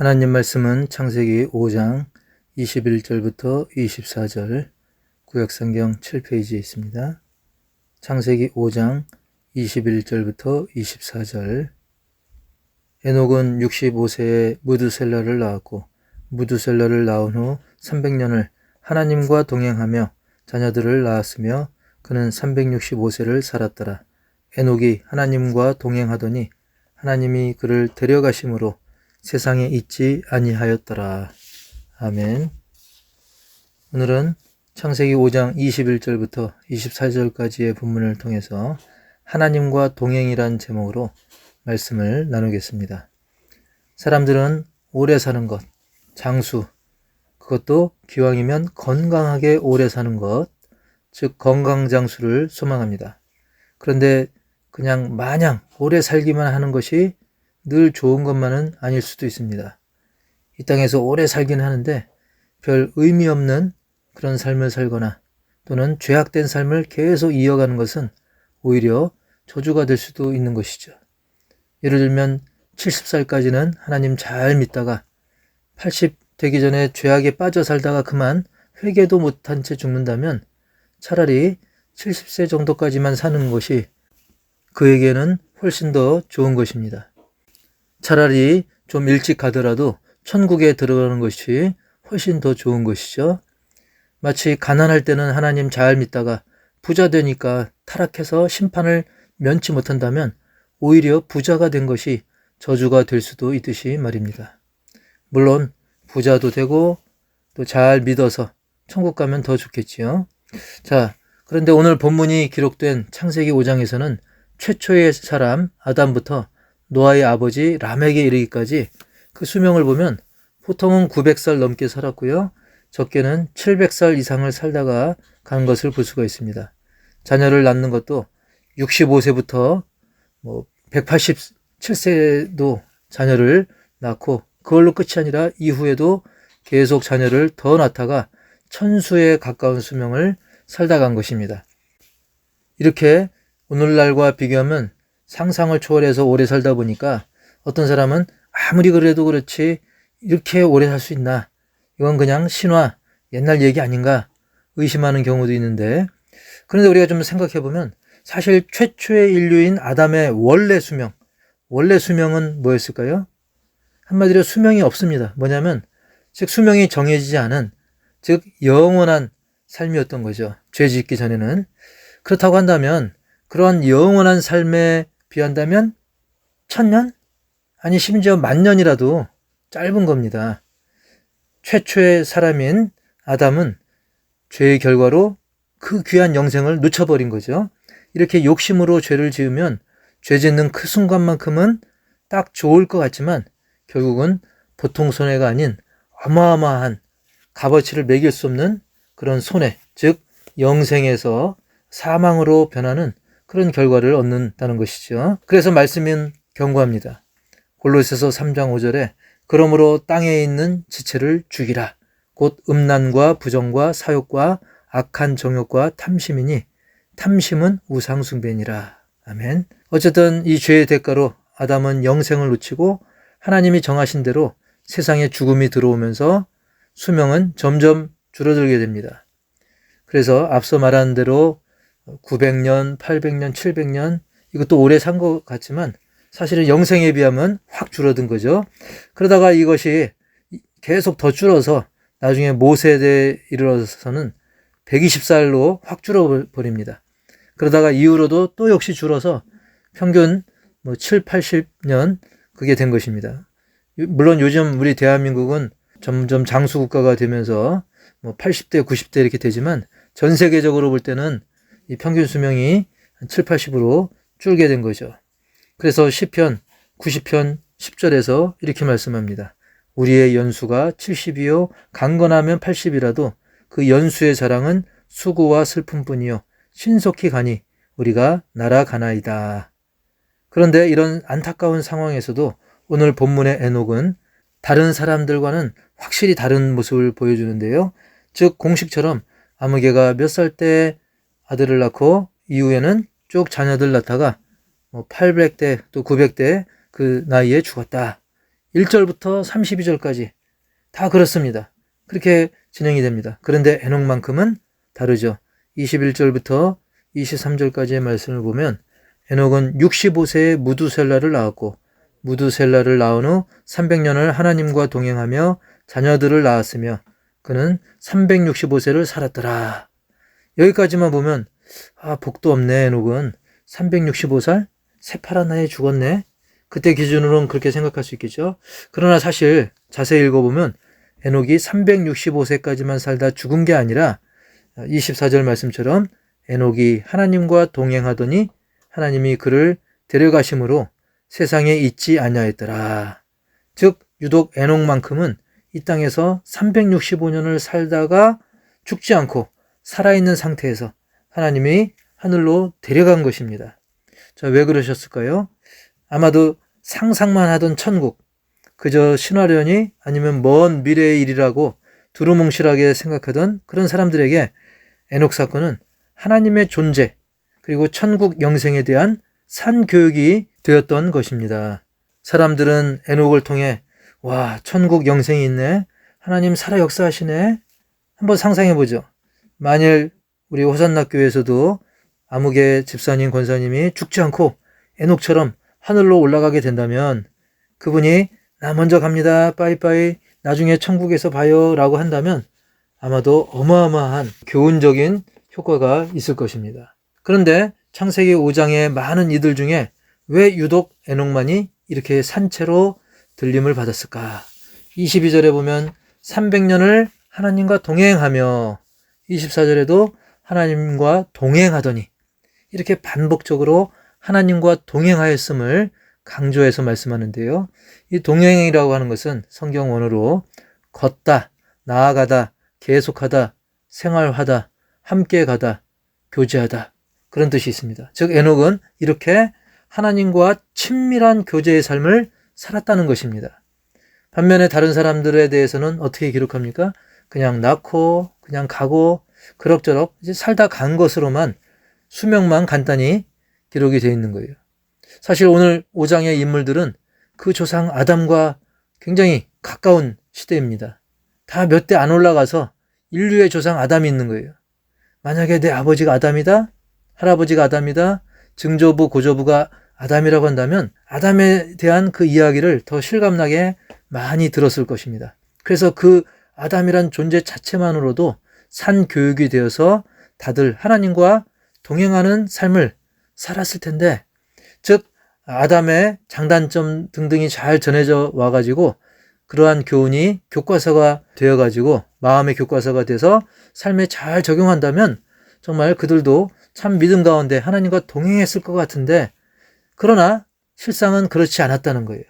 하나님 말씀은 창세기 5장 21절부터 24절 구약성경 7페이지에 있습니다. 창세기 5장 21절부터 24절 에녹은 65세에 무드셀라를 낳았고 무드셀라를 낳은 후 300년을 하나님과 동행하며 자녀들을 낳았으며 그는 365세를 살았더라. 에녹이 하나님과 동행하더니 하나님이 그를 데려가심으로 세상에 있지 아니하였더라. 아멘. 오늘은 창세기 5장 21절부터 24절까지의 본문을 통해서 하나님과 동행이란 제목으로 말씀을 나누겠습니다. 사람들은 오래 사는 것, 장수, 그것도 기왕이면 건강하게 오래 사는 것, 즉 건강장수를 소망합니다. 그런데 그냥 마냥 오래 살기만 하는 것이 늘 좋은 것만은 아닐 수도 있습니다. 이 땅에서 오래 살긴 하는데 별 의미 없는 그런 삶을 살거나 또는 죄악된 삶을 계속 이어가는 것은 오히려 저주가 될 수도 있는 것이죠. 예를 들면 70살까지는 하나님 잘 믿다가 80 되기 전에 죄악에 빠져 살다가 그만 회개도 못한 채 죽는다면 차라리 70세 정도까지만 사는 것이 그에게는 훨씬 더 좋은 것입니다. 차라리 좀 일찍 가더라도 천국에 들어가는 것이 훨씬 더 좋은 것이죠. 마치 가난할 때는 하나님 잘 믿다가 부자 되니까 타락해서 심판을 면치 못한다면 오히려 부자가 된 것이 저주가 될 수도 있듯이 말입니다. 물론 부자도 되고 또 잘 믿어서 천국 가면 더 좋겠지요. 자, 그런데 오늘 본문이 기록된 창세기 5장에서는 최초의 사람 아담부터 노아의 아버지 람에게 이르기까지 그 수명을 보면 보통은 900살 넘게 살았고요. 적게는 700살 이상을 살다가 간 것을 볼 수가 있습니다. 자녀를 낳는 것도 65세부터 뭐 187세도 자녀를 낳고 그걸로 끝이 아니라 이후에도 계속 자녀를 더 낳다가 천수에 가까운 수명을 살다 간 것입니다. 이렇게 오늘날과 비교하면 상상을 초월해서 오래 살다 보니까 어떤 사람은 아무리 그래도 그렇지 이렇게 오래 살 수 있나? 이건 그냥 신화, 옛날 얘기 아닌가? 의심하는 경우도 있는데 그런데 우리가 좀 생각해 보면 사실 최초의 인류인 아담의 원래 수명, 원래 수명은 뭐였을까요? 한마디로 수명이 없습니다. 뭐냐면 즉 수명이 정해지지 않은 즉 영원한 삶이었던 거죠. 죄 짓기 전에는 그렇다고 한다면 그러한 영원한 삶의 비한다면 천년? 아니 심지어 만년이라도 짧은 겁니다. 최초의 사람인 아담은 죄의 결과로 그 귀한 영생을 놓쳐버린 거죠. 이렇게 욕심으로 죄를 지으면 죄 짓는 그 순간만큼은 딱 좋을 것 같지만 결국은 보통 손해가 아닌 어마어마한 값어치를 매길 수 없는 그런 손해, 즉 영생에서 사망으로 변하는 그런 결과를 얻는다는 것이죠. 그래서 말씀은 경고합니다. 골로새서 3장 5절에 그러므로 땅에 있는 지체를 죽이라. 곧 음란과 부정과 사욕과 악한 정욕과 탐심이니 탐심은 우상 숭배니라. 아멘. 어쨌든 이 죄의 대가로 아담은 영생을 놓치고 하나님이 정하신 대로 세상에 죽음이 들어오면서 수명은 점점 줄어들게 됩니다. 그래서 앞서 말한 대로 900년, 800년, 700년 이것도 오래 산 것 같지만 사실은 영생에 비하면 확 줄어든 거죠. 그러다가 이것이 계속 더 줄어서 나중에 모세대에 이르러서는 120살로 확 줄어버립니다. 그러다가 이후로도 또 역시 줄어서 평균 뭐 7, 80년 그게 된 것입니다. 물론 요즘 우리 대한민국은 점점 장수 국가가 되면서 뭐 80대, 90대 이렇게 되지만 전 세계적으로 볼 때는 이 평균 수명이 7, 80으로 줄게 된 거죠. 그래서 10편, 90편 10절에서 이렇게 말씀합니다. 우리의 연수가 70이요 강건하면 80이라도 그 연수의 자랑은 수고와 슬픔뿐이요 신속히 가니 우리가 날아가나이다. 그런데 이런 안타까운 상황에서도 오늘 본문의 에녹은 다른 사람들과는 확실히 다른 모습을 보여주는데요. 즉 공식처럼 아무개가 몇 살 때 아들을 낳고 이후에는 쭉 자녀들 낳다가 뭐 800대 또 900대 그 나이에 죽었다. 1절부터 32절까지 다 그렇습니다. 그렇게 진행이 됩니다. 그런데 에녹만큼은 다르죠. 21절부터 23절까지의 말씀을 보면 에녹은 65세에 무두셀라를 낳았고 무두셀라를 낳은 후 300년을 하나님과 동행하며 자녀들을 낳았으며 그는 365세를 살았더라. 여기까지만 보면 아 복도 없네 에녹은 365살 새파란 나이에 죽었네. 그때 기준으로는 그렇게 생각할 수 있겠죠. 그러나 사실 자세히 읽어보면 에녹이 365세까지만 살다 죽은 게 아니라 24절 말씀처럼 에녹이 하나님과 동행하더니 하나님이 그를 데려가심으로 세상에 있지 아니하였더라. 즉 유독 에녹만큼은 이 땅에서 365년을 살다가 죽지 않고 살아있는 상태에서 하나님이 하늘로 데려간 것입니다. 자, 왜 그러셨을까요? 아마도 상상만 하던 천국, 그저 신화련이 아니면 먼 미래의 일이라고 두루뭉실하게 생각하던 그런 사람들에게 에녹 사건은 하나님의 존재, 그리고 천국 영생에 대한 산 교육이 되었던 것입니다. 사람들은 에녹을 통해 와, 천국 영생이 있네. 하나님 살아 역사하시네. 한번 상상해 보죠. 만일 우리 호산나 교회에서도 아무개 집사님, 권사님이 죽지 않고 에녹처럼 하늘로 올라가게 된다면 그분이 나 먼저 갑니다. 빠이빠이. 나중에 천국에서 봐요. 라고 한다면 아마도 어마어마한 교훈적인 효과가 있을 것입니다. 그런데 창세기 5장의 많은 이들 중에 왜 유독 에녹만이 이렇게 산채로 들림을 받았을까? 22절에 보면 300년을 하나님과 동행하며 24절에도 하나님과 동행하더니 이렇게 반복적으로 하나님과 동행하였음을 강조해서 말씀하는데요. 이 동행이라고 하는 것은 성경 원어로 걷다, 나아가다, 계속하다, 생활하다, 함께 가다, 교제하다 그런 뜻이 있습니다. 즉 에녹은 이렇게 하나님과 친밀한 교제의 삶을 살았다는 것입니다. 반면에 다른 사람들에 대해서는 어떻게 기록합니까? 그냥 낳고 그냥 가고 그럭저럭 이제 살다 간 것으로만 수명만 간단히 기록이 되어 있는 거예요. 사실 오늘 5장의 인물들은 그 조상 아담과 굉장히 가까운 시대입니다. 다 몇 대 안 올라가서 인류의 조상 아담이 있는 거예요. 만약에 내 아버지가 아담이다? 할아버지가 아담이다? 증조부, 고조부가 아담이라고 한다면 아담에 대한 그 이야기를 더 실감나게 많이 들었을 것입니다. 그래서 그 아담이란 존재 자체만으로도 산 교육이 되어서 다들 하나님과 동행하는 삶을 살았을 텐데, 즉, 아담의 장단점 등등이 잘 전해져 와가지고, 그러한 교훈이 교과서가 되어가지고, 마음의 교과서가 돼서 삶에 잘 적용한다면, 정말 그들도 참 믿음 가운데 하나님과 동행했을 것 같은데, 그러나 실상은 그렇지 않았다는 거예요.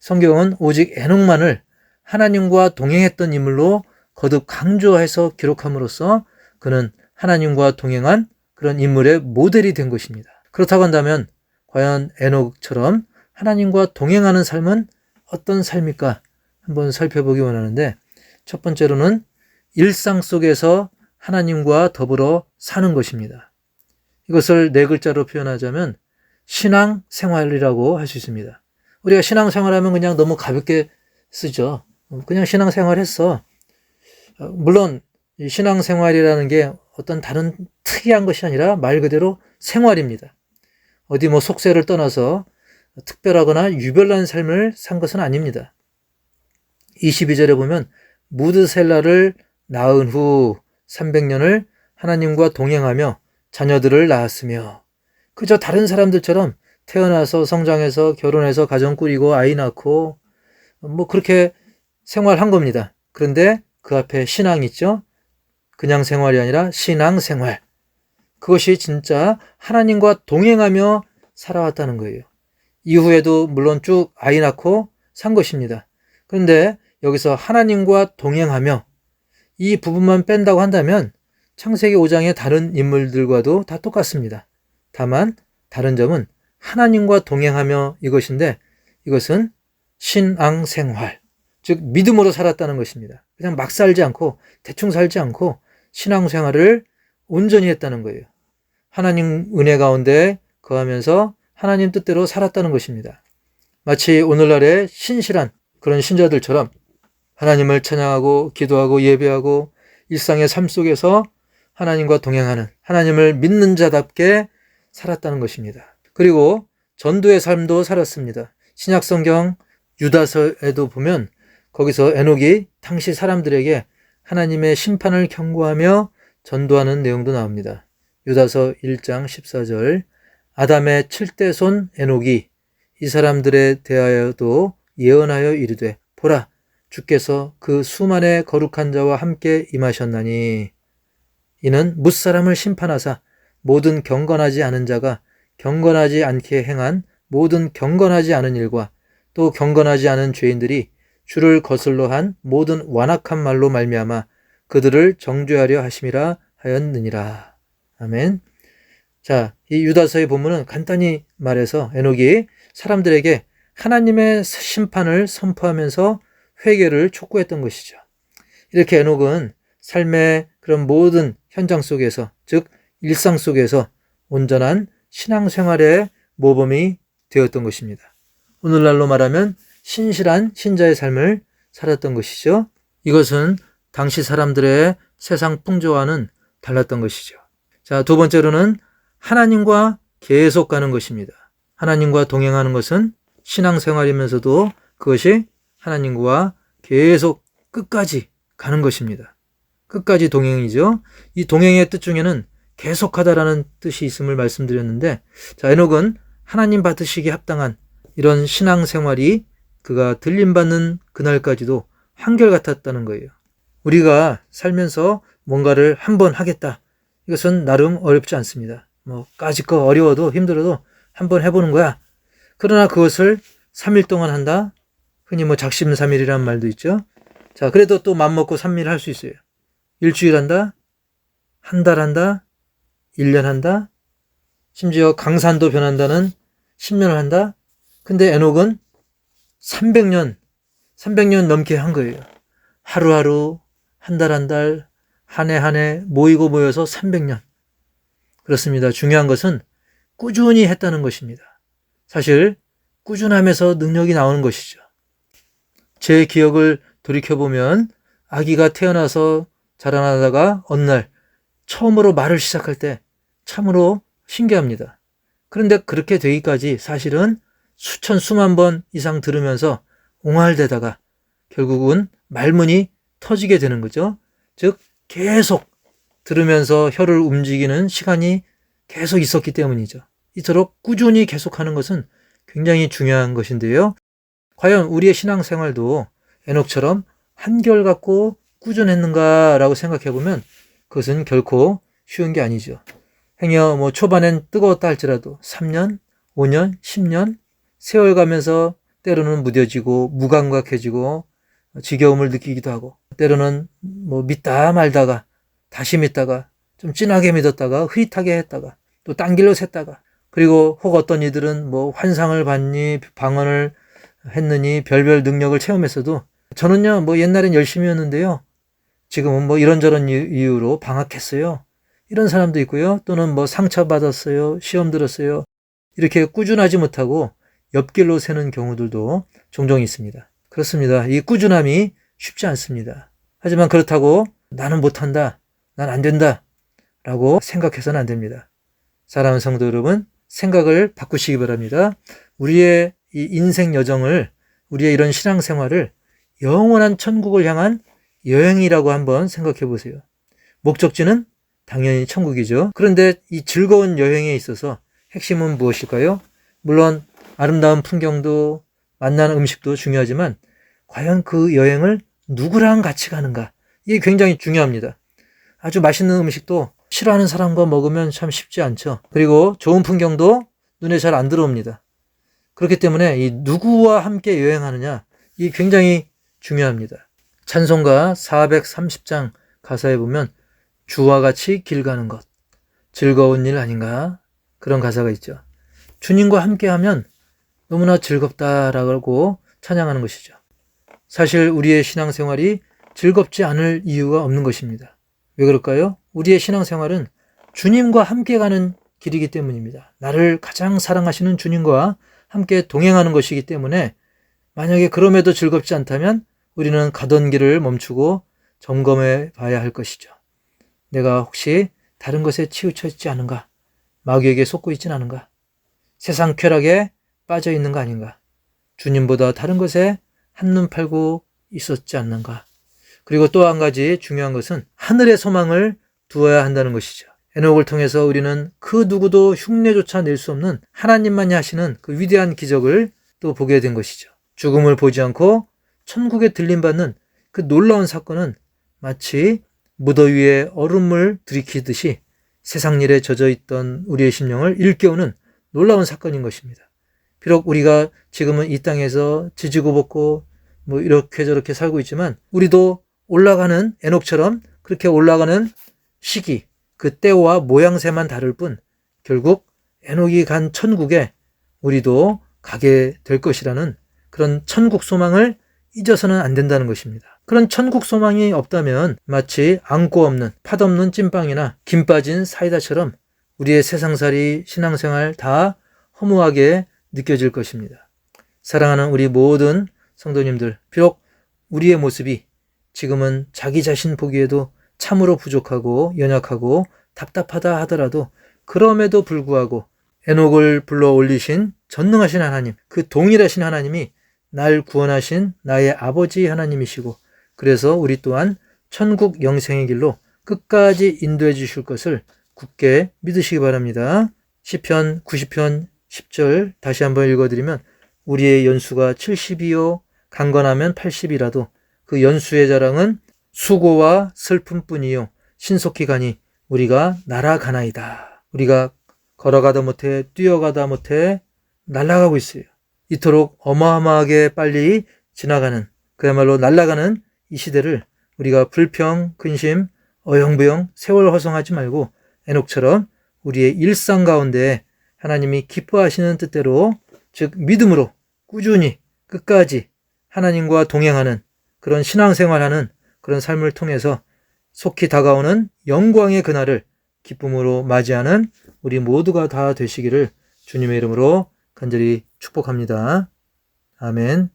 성경은 오직 에녹만을 하나님과 동행했던 인물로 거듭 강조해서 기록함으로써 그는 하나님과 동행한 그런 인물의 모델이 된 것입니다. 그렇다고 한다면 과연 에녹처럼 하나님과 동행하는 삶은 어떤 삶일까 한번 살펴보기 원하는데 첫 번째로는 일상 속에서 하나님과 더불어 사는 것입니다. 이것을 네 글자로 표현하자면 신앙 생활이라고 할 수 있습니다. 우리가 신앙 생활하면 그냥 너무 가볍게 쓰죠. 그냥 신앙 생활 했어. 물론 신앙 생활이라는 게 어떤 다른 특이한 것이 아니라 말 그대로 생활입니다. 어디 뭐 속세를 떠나서 특별하거나 유별난 삶을 산 것은 아닙니다. 22절에 보면 무드셀라를 낳은 후 300년을 하나님과 동행하며 자녀들을 낳았으며 그저 다른 사람들처럼 태어나서 성장해서 결혼해서 가정 꾸리고 아이 낳고 뭐 그렇게 생활한 겁니다. 그런데 그 앞에 신앙 있죠? 그냥 생활이 아니라 신앙 생활. 그것이 진짜 하나님과 동행하며 살아왔다는 거예요. 이후에도 물론 쭉 아이 낳고 산 것입니다. 그런데 여기서 하나님과 동행하며 이 부분만 뺀다고 한다면 창세기 5장의 다른 인물들과도 다 똑같습니다. 다만 다른 점은 하나님과 동행하며 이것인데 이것은 신앙 생활, 즉 믿음으로 살았다는 것입니다. 그냥 막 살지 않고 대충 살지 않고 신앙생활을 온전히 했다는 거예요. 하나님 은혜 가운데 거하면서 하나님 뜻대로 살았다는 것입니다. 마치 오늘날의 신실한 그런 신자들처럼 하나님을 찬양하고 기도하고 예배하고 일상의 삶 속에서 하나님과 동행하는 하나님을 믿는 자답게 살았다는 것입니다. 그리고 전도의 삶도 살았습니다. 신약 성경 유다서에도 보면 거기서 에녹이 당시 사람들에게 하나님의 심판을 경고하며 전도하는 내용도 나옵니다. 유다서 1장 14절 아담의 7대 손 에녹이 이 사람들에 대하여도 예언하여 이르되 보라 주께서 그 수만의 거룩한 자와 함께 임하셨나니 이는 무사람을 심판하사 모든 경건하지 않은 자가 경건하지 않게 행한 모든 경건하지 않은 일과 또 경건하지 않은 죄인들이 주를 거슬러 한 모든 완악한 말로 말미암아 그들을 정죄하려 하심이라 하였느니라. 아멘. 자, 이 유다서의 본문은 간단히 말해서 에녹이 사람들에게 하나님의 심판을 선포하면서 회개를 촉구했던 것이죠. 이렇게 에녹은 삶의 그런 모든 현장 속에서, 즉, 일상 속에서 온전한 신앙생활의 모범이 되었던 것입니다. 오늘날로 말하면 신실한 신자의 삶을 살았던 것이죠. 이것은 당시 사람들의 세상 풍조와는 달랐던 것이죠. 자, 두 번째로는 하나님과 계속 가는 것입니다. 하나님과 동행하는 것은 신앙생활이면서도 그것이 하나님과 계속 끝까지 가는 것입니다. 끝까지 동행이죠. 이 동행의 뜻 중에는 계속하다라는 뜻이 있음을 말씀드렸는데, 자, 에녹은 하나님 받으시기에 합당한 이런 신앙생활이 그가 들림받는 그날까지도 한결같았다는 거예요. 우리가 살면서 뭔가를 한 번 하겠다. 이것은 나름 어렵지 않습니다. 뭐, 까짓거 어려워도 힘들어도 한 번 해보는 거야. 그러나 그것을 3일 동안 한다? 흔히 뭐 작심삼일이란 말도 있죠. 자, 그래도 또 맘먹고 3일 할 수 있어요. 일주일 한다? 한 달 한다? 1년 한다? 심지어 강산도 변한다는 10년을 한다? 근데 에녹은 300년, 300년 넘게 한 거예요. 하루하루, 한 달 한 달, 한 해 한 해 모이고 모여서 300년. 그렇습니다. 중요한 것은 꾸준히 했다는 것입니다. 사실 꾸준함에서 능력이 나오는 것이죠. 제 기억을 돌이켜보면 아기가 태어나서 자라나다가 어느 날 처음으로 말을 시작할 때 참으로 신기합니다. 그런데 그렇게 되기까지 사실은 수천 수만 번 이상 들으면서 옹알대다가 결국은 말문이 터지게 되는 거죠. 즉 계속 들으면서 혀를 움직이는 시간이 계속 있었기 때문이죠. 이토록 꾸준히 계속하는 것은 굉장히 중요한 것인데요. 과연 우리의 신앙생활도 에녹처럼 한결같고 꾸준했는가라고 생각해 보면 그것은 결코 쉬운 게 아니죠. 행여 뭐 초반엔 뜨거웠다 할지라도 3년, 5년, 10년 세월 가면서 때로는 무뎌지고 무감각해지고 지겨움을 느끼기도 하고 때로는 뭐 믿다 말다가 다시 믿다가 좀 진하게 믿었다가 흐릿하게 했다가 또 딴 길로 샜다가 그리고 혹 어떤 이들은 뭐 환상을 받니 방언을 했느니 별별 능력을 체험했어도 저는요 뭐 옛날엔 열심히였는데요. 지금은 뭐 이런저런 이유로 방학했어요. 이런 사람도 있고요. 또는 뭐 상처 받았어요. 시험 들었어요. 이렇게 꾸준하지 못하고 옆길로 새는 경우들도 종종 있습니다 그렇습니다 이 꾸준함이 쉽지 않습니다 하지만 그렇다고 나는 못한다 난 안 된다 라고 생각해서는 안 됩니다 사랑하는 성도 여러분 생각을 바꾸시기 바랍니다 우리의 이 인생 여정을 우리의 이런 신앙생활을 영원한 천국을 향한 여행이라고 한번 생각해 보세요. 목적지는 당연히 천국이죠. 그런데 이 즐거운 여행에 있어서 핵심은 무엇일까요? 물론 아름다운 풍경도 만나는 음식도 중요하지만 과연 그 여행을 누구랑 같이 가는가? 이게 굉장히 중요합니다. 아주 맛있는 음식도 싫어하는 사람과 먹으면 참 쉽지 않죠. 그리고 좋은 풍경도 눈에 잘 안 들어옵니다. 그렇기 때문에 이 누구와 함께 여행하느냐, 이 굉장히 중요합니다. 찬송가 430장 가사에 보면 주와 같이 길 가는 것, 즐거운 일 아닌가? 그런 가사가 있죠. 주님과 함께 하면 너무나 즐겁다라고 찬양하는 것이죠. 사실 우리의 신앙생활이 즐겁지 않을 이유가 없는 것입니다. 왜 그럴까요? 우리의 신앙생활은 주님과 함께 가는 길이기 때문입니다. 나를 가장 사랑하시는 주님과 함께 동행하는 것이기 때문에 만약에 그럼에도 즐겁지 않다면 우리는 가던 길을 멈추고 점검해 봐야 할 것이죠. 내가 혹시 다른 것에 치우쳐 있지 않은가? 마귀에게 속고 있진 않은가? 세상 쾌락에 빠져 있는 거 아닌가? 주님보다 다른 것에 한눈 팔고 있었지 않는가? 그리고 또 한 가지 중요한 것은 하늘의 소망을 두어야 한다는 것이죠. 에녹을 통해서 우리는 그 누구도 흉내조차 낼 수 없는 하나님만이 하시는 그 위대한 기적을 또 보게 된 것이죠. 죽음을 보지 않고 천국에 들림받는 그 놀라운 사건은 마치 무더위에 얼음을 들이키듯이 세상 일에 젖어 있던 우리의 심령을 일깨우는 놀라운 사건인 것입니다. 비록 우리가 지금은 이 땅에서 지지고 볶고 뭐 이렇게 저렇게 살고 있지만 우리도 올라가는 에녹처럼 그렇게 올라가는 시기, 그 때와 모양새만 다를 뿐 결국 에녹이 간 천국에 우리도 가게 될 것이라는 그런 천국 소망을 잊어서는 안 된다는 것입니다. 그런 천국 소망이 없다면 마치 안고 없는 팥 없는 찐빵이나 김 빠진 사이다처럼 우리의 세상살이 신앙생활 다 허무하게 느껴질 것입니다. 사랑하는 우리 모든 성도님들, 비록 우리의 모습이 지금은 자기 자신 보기에도 참으로 부족하고 연약하고 답답하다 하더라도 그럼에도 불구하고 에녹을 불러 올리신 전능하신 하나님, 그 동일하신 하나님이 날 구원하신 나의 아버지 하나님이시고 그래서 우리 또한 천국 영생의 길로 끝까지 인도해 주실 것을 굳게 믿으시기 바랍니다. 시편 90편 10절 다시 한번 읽어드리면 우리의 연수가 70이요 강건하면 80이라도 그 연수의 자랑은 수고와 슬픔뿐이요 신속히 가니 우리가 날아가나이다. 우리가 걸어가다 못해 뛰어가다 못해 날아가고 있어요. 이토록 어마어마하게 빨리 지나가는 그야말로 날아가는 이 시대를 우리가 불평, 근심, 어영부영, 세월 허송하지 말고 에녹처럼 우리의 일상 가운데 하나님이 기뻐하시는 뜻대로 즉 믿음으로 꾸준히 끝까지 하나님과 동행하는 그런 신앙생활하는 그런 삶을 통해서 속히 다가오는 영광의 그날을 기쁨으로 맞이하는 우리 모두가 다 되시기를 주님의 이름으로 간절히 축복합니다. 아멘.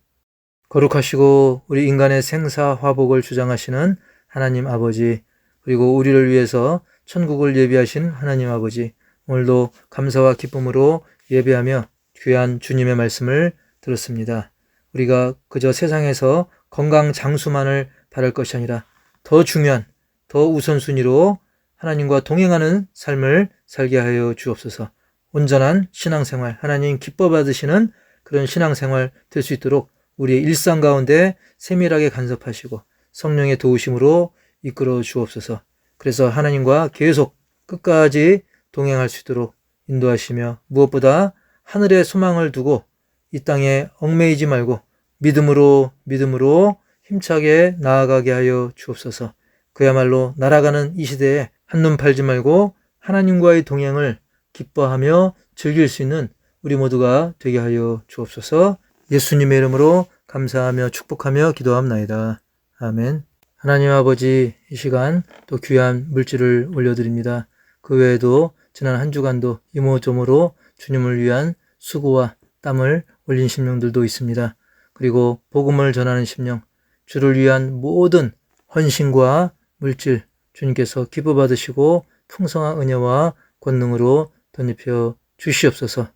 거룩하시고 우리 인간의 생사 화복을 주장하시는 하나님 아버지 그리고 우리를 위해서 천국을 예비하신 하나님 아버지 오늘도 감사와 기쁨으로 예배하며 귀한 주님의 말씀을 들었습니다. 우리가 그저 세상에서 건강 장수만을 바랄 것이 아니라 더 중요한 더 우선순위로 하나님과 동행하는 삶을 살게 하여 주옵소서. 온전한 신앙생활, 하나님 기뻐 받으시는 그런 신앙생활 될 수 있도록 우리의 일상 가운데 세밀하게 간섭하시고 성령의 도우심으로 이끌어 주옵소서. 그래서 하나님과 계속 끝까지 동행할 수 있도록 인도하시며 무엇보다 하늘의 소망을 두고 이 땅에 얽매이지 말고 믿음으로 믿음으로 힘차게 나아가게 하여 주옵소서. 그야말로 날아가는 이 시대에 한눈 팔지 말고 하나님과의 동행을 기뻐하며 즐길 수 있는 우리 모두가 되게 하여 주옵소서. 예수님의 이름으로 감사하며 축복하며 기도합나이다. 아멘. 하나님 아버지 이 시간 또 귀한 물질을 올려드립니다. 그 외에도 지난 한 주간도 이모저모로 주님을 위한 수고와 땀을 올린 심령들도 있습니다. 그리고 복음을 전하는 심령, 주를 위한 모든 헌신과 물질 주님께서 기부 받으시고 풍성한 은혜와 권능으로 덧입혀 주시옵소서.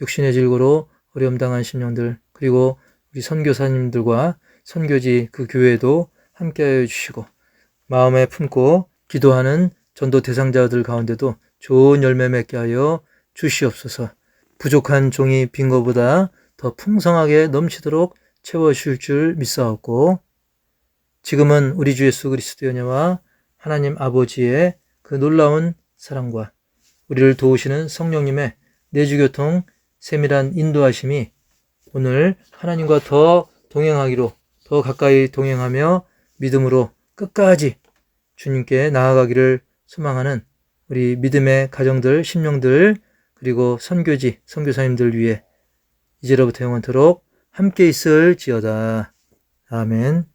육신의 질고로 어려움 당한 심령들 그리고 우리 선교사님들과 선교지 그 교회도 함께하여 주시고 마음에 품고 기도하는 전도 대상자들 가운데도 좋은 열매 맺게 하여 주시옵소서. 부족한 종이 빈 것보다 더 풍성하게 넘치도록 채워주실 줄 믿사옵고 지금은 우리 주 예수 그리스도의 은혜와 하나님 아버지의 그 놀라운 사랑과 우리를 도우시는 성령님의 내주교통 세밀한 인도하심이 오늘 하나님과 더 동행하기로 더 가까이 동행하며 믿음으로 끝까지 주님께 나아가기를 소망하는 우리 믿음의 가정들, 심령들, 그리고 선교지, 선교사님들 위해 이제로부터 영원토록 함께 있을 지어다. 아멘.